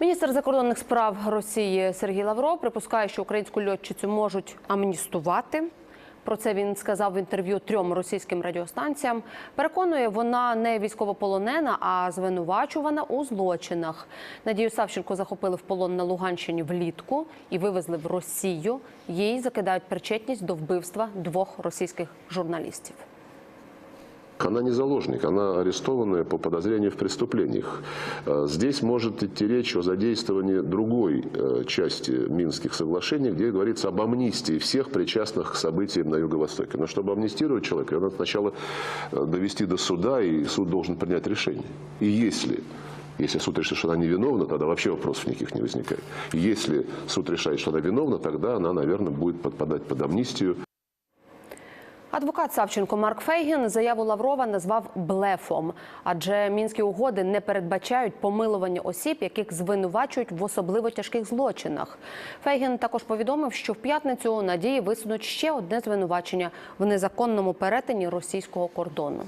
Міністр закордонних справ Росії Сергій Лавров припускає, що українську льотчицю можуть амністувати. Про це він сказав в інтерв'ю трьом російським радіостанціям. Переконує, вона не військовополонена, а звинувачувана у злочинах. Надію Савченко захопили в полон на Луганщині влітку і вивезли в Росію. Їй закидають причетність до вбивства двох російських журналістів. Она не заложник, она арестованная по подозрению в преступлениях. Э, Здесь может идти речь о задействовании другой э, части Минских соглашений, где говорится об амнистии всех причастных к событиям на Юго-Востоке. Но чтобы амнистировать человека, ее надо сначала э, довести до суда, и суд должен принять решение. И если если суд решит, что она невиновна, тогда вообще вопросов никаких не возникает. Если суд решает, что она виновна, тогда она, наверное, будет подпадать под амнистию. Адвокат Савченко Марк Фейгін заяву Лаврова назвав блефом, адже мінські угоди не передбачають помилування осіб, яких звинувачують в особливо тяжких злочинах. Фейгін також повідомив, що в п'ятницю надії висунуть ще одне звинувачення в незаконному перетині російського кордону.